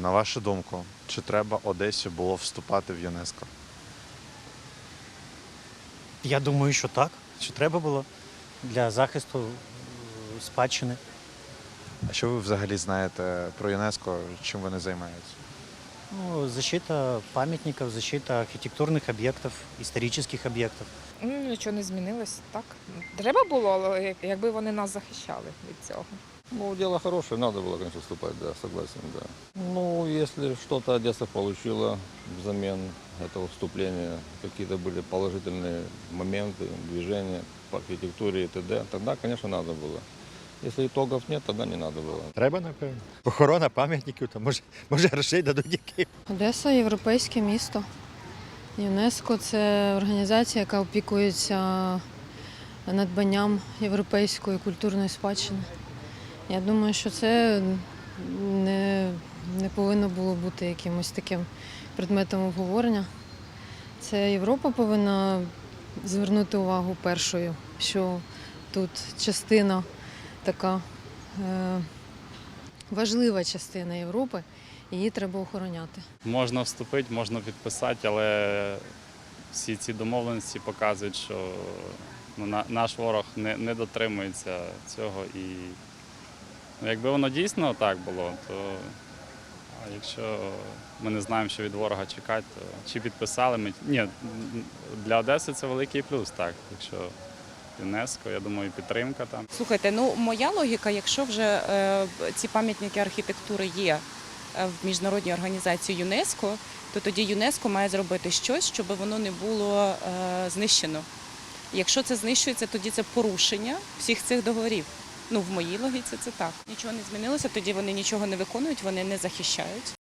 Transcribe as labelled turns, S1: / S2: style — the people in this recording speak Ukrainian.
S1: На вашу думку, чи треба Одесі було вступати в ЮНЕСКО?
S2: Я думаю, що так, що треба було для захисту е, спадщини.
S1: А що ви взагалі знаєте про ЮНЕСКо? Чим вони займаються?
S2: Ну, защита памятников, защита архітектурних об'єктів, історичних об'єктів.
S3: Ну, нічого не змінилось, так. Треба було, але як- якби вони нас захищали від цього.
S4: Ну, дело хорошее, надо было, конечно, вступать, да, согласен, да. Ну, если что-то Одесса получила взамен этого вступления, какие-то были положительные моменты, движения по архитектуре и т.д., тогда, конечно, надо было. Если итогов нет, тогда не надо было.
S5: Треба, напевно. Охорона пам'ятників, то може, може грошей дадуть яких.
S6: Одеса європейське місто. ЮНЕСКО це організація, яка опікується надбанням європейської культурної спадщини. Я думаю, що це не, не повинно було бути якимось таким предметом обговорення. Це Європа повинна звернути увагу першою, що тут частина така е, важлива частина Європи, її треба охороняти.
S7: Можна вступити, можна підписати, але всі ці домовленості показують, що ну, на- наш ворог не, не дотримується цього. І ну, якби воно дійсно так було, то а якщо ми не знаємо, що від ворога чекати, то чи підписали ми. Ні, для Одеси це великий плюс, так. Якщо ЮНЕСКО, я думаю, підтримка там.
S8: Слухайте, ну моя логіка, якщо вже е, ці пам'ятники архітектури є е, в міжнародній організації ЮНЕСКО, то тоді ЮНЕСКО має зробити щось, щоб воно не було е, знищено. Якщо це знищується, тоді це порушення всіх цих договорів. Ну, в моїй логіці це так. Нічого не змінилося, тоді вони нічого не виконують, вони не захищають.